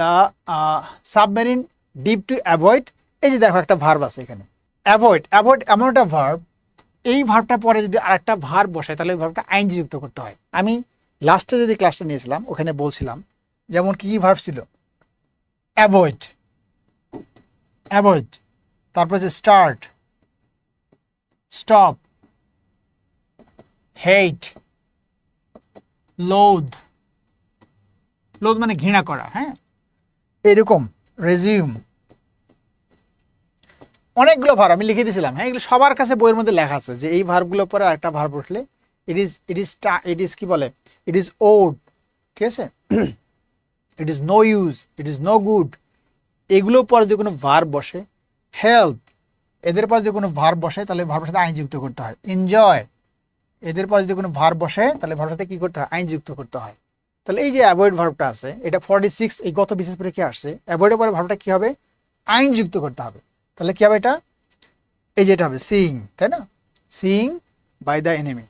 The submarine dip to avoid এই যে দেখো একটা ভার্ব আছে এখানে। অ্যাভয়েড অ্যাভয়েড এমন একটা ভার্ব এই ভার্বটা পরে যদি আরেকটা ভার্ব বসে তাহলে ওই ভার্বটা আইনজি যুক্ত করতে হয়। আমি লাস্টে যদি ক্লাসটা নিয়েছিলাম, ওখানে বলছিলাম, যেমন কি কী ভার্ব ছিল? অ্যাভয়েড অ্যাভয়েড তারপর যে start stop hate loathe loathe মানে ঘৃণা করা হ্যাঁ? এরকম রেজিউম অনেকগুলো ভার আমি লিখে দিয়েছিলাম হ্যাঁ এগুলো সবার কাছে বইয়ের মধ্যে লেখা আছে যে এই ভার্বগুলো পরে একটা ভার্ব উঠলে it is it is it is কি বলে? ইট ইজ ওড ঠিক আছে? It is no use it is no good এগুলো পরে যদি কোনো ভার বসে হেল্প এদের পরে যদি কোনো ভার বসে, তাহলে ভার্বের সাথে আইন যুক্ত করতে হয়। এনজয় এদের পরে যদি কোনো ভার বসে, তাহলে ভার সাথে কি করতে হয়? আইন যুক্ত করতে হয়। তাহলে এই যে অ্যাভয়েড ভার্বটা আছে, এটা ফর্টি সিক্স এই গত বিশেষ করে কি আসছে? অ্যাভয়েডের পরে ভার্বটা কি হবে? আইন যুক্ত করতে হবে। তাহলে কী হবে এটা? এই যে এটা হবে সিইং তাই না? Seeing by the enemy